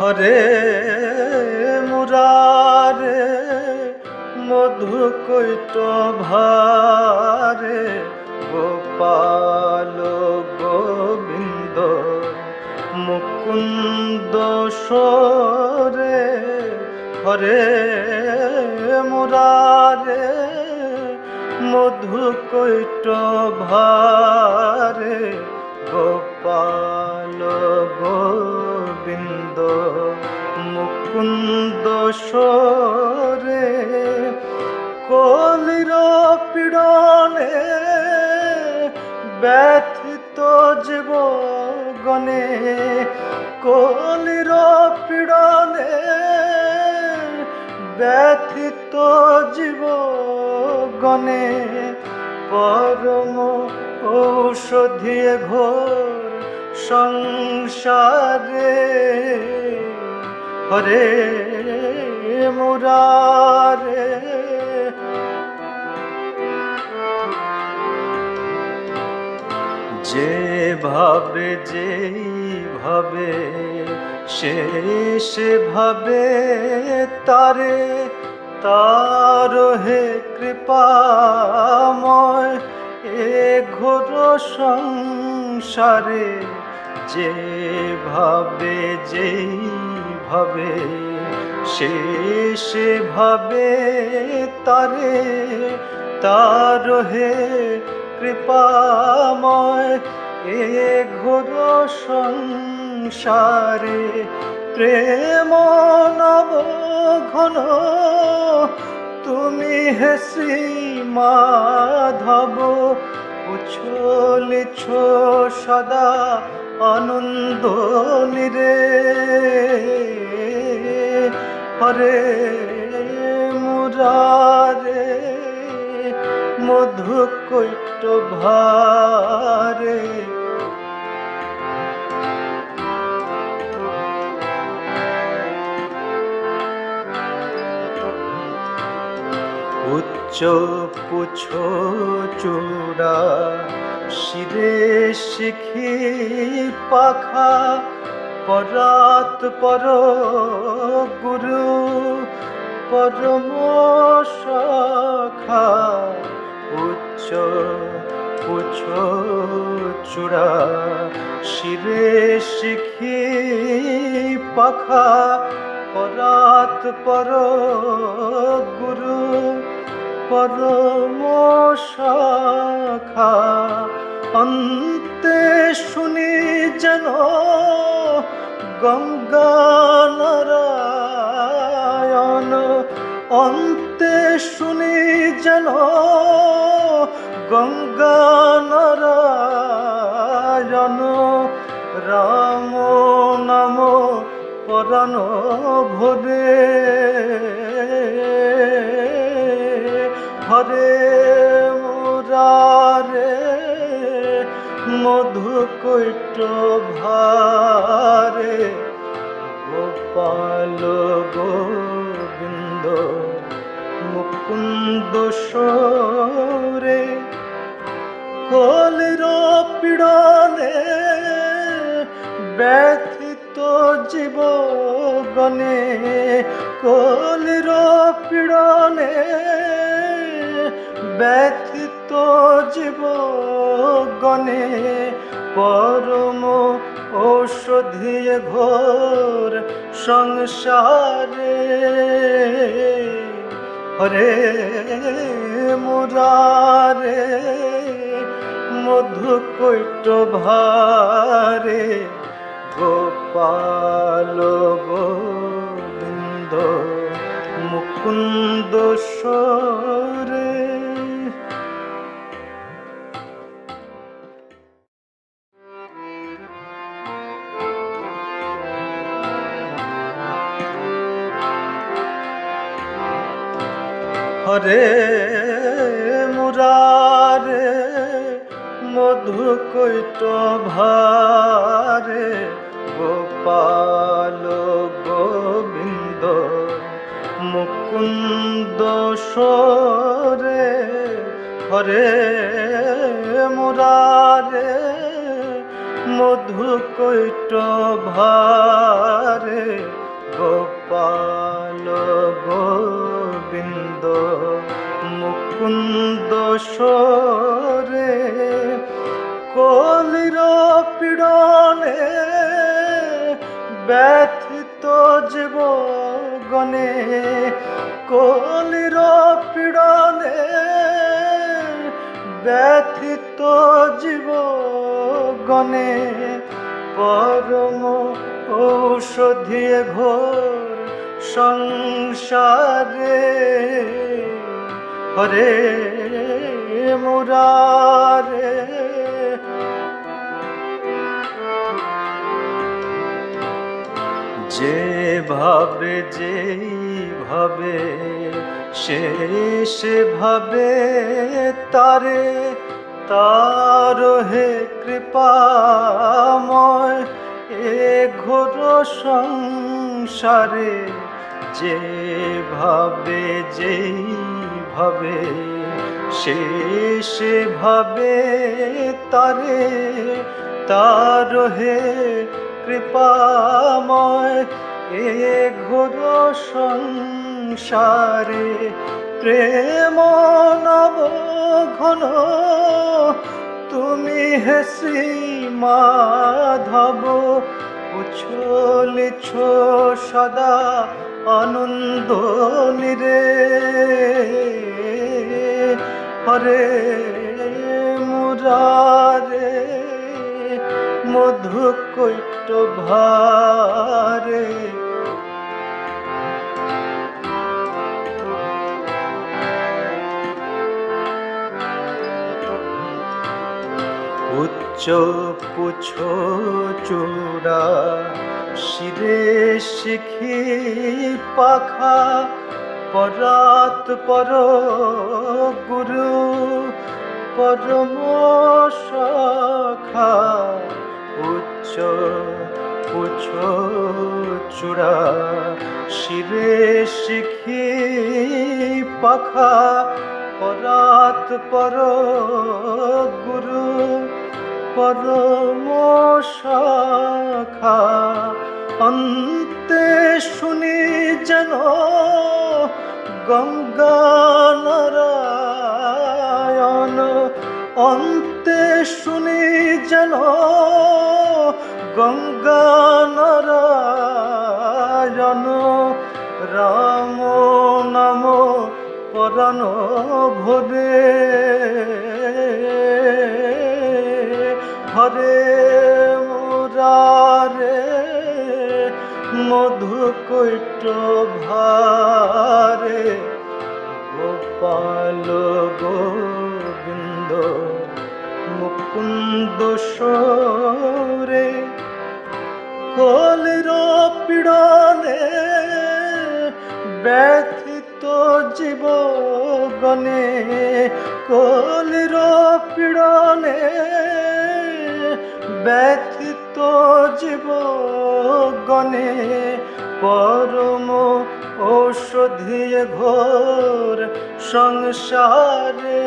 হরে মুরারে মধু কৈট ভারে, গোপাল গোবিন্দ, মুকুন্দ সরে হরে মুরারে মধু কৈট ভারে, গোপাল মুকুন্দ সরে কলির পীড়নে ব্যথিত জীব গণে কলির পীড়নে ব্যথিত জীব গণে পরম ঔষধি ঘোর সংসারে হরে মুরারে। যে ভাবে, যেই ভাবে, সে সেভাবে তারে তার হে কৃপাময় এ ঘোর সংসারে। যে ভাবে, যেই ভাবে সে ভাবে তারে তার হে কৃপাময় এ ঘোর সংসারে প্রেম নব ঘন তুমি হে শ্রী মাধব উছলিছ সদা আনন্দ নিরে। হরে মুরারে মধু কৈট ভারে। উচ্চ পুছ চূড়া শিরে শিখি পাখা পরাত পর গুরু পরম সখা উচ্চ পুছ চূড়া, শিরে শিখি পাখা, পরাত পর গুরু পরম শাখা, অন্তে শুনি যেন গঙ্গা নারায়ণ অন্তে শুনি যেন গঙ্গা নারায়ণ রাম নাম পরাণ মধু কৈট ভারে, গোপাল গোবিন্দ, মুকুন্দ সরে। কলির পীড়নে ব্যথিত জীব গণে কলির পীড়নে ব্যথিত জীব গণে পরম ঔষধি ঘোর সংসারে। হরে মুরারে মধু কৈট ভারে, গোপাল গোবিন্দ মুকুন্দ সরে হরে মুরারে, মধু কৈট ভারে, গোপাল গোবিন্দ, মুকুন্দ সরে হরে, মুরারে, মধু কৈট ভারে, গোপাল মুকুন্দ সরে কলির পীড়নে ব্যথিত জীব গণে কলির পীড়নে ব্যথিত জীব গণে পরম ঔষধিয়ে ঘোর সংসারে হরে মুরারে। যে ভাবে, যেই ভাবে, সে ভাবে তারে তার হে কৃপাময় এ ঘোর সংসারে। যে ভাবে, যেই ভাবে সে ভাবে তারে তার হে কৃপাময় এ ঘোর সংসারে, প্রেম নব ঘন, তুমি হে হেসি মাধব উছলিছ সদা আনন্দ নিরে হরে মুরারে মধু কৈট ভারে। উচ্চ পুছ চূড়া শিরে শিখি পাখা, পরাত পর গুরু, পরম সখা উচ্চ পুছ চূড়া। শিরে শিখি পাখা, পরাত পর গুরু, পরম শাখা। অন্তে শুনি যেন গঙ্গা অন্তে শুনি যেন গঙ্গা রাম নাম পরাণ ভরে হরে মুরারে মধু কৈট ভারে, গোপাল গোবিন্দ মুকুন্দ সরে কলির পীড়নে ব্যথিত জীব গণে কলির পীড়নে ব্যথিত জীব গণে পরম ঔষধি ঘোর সংসারে।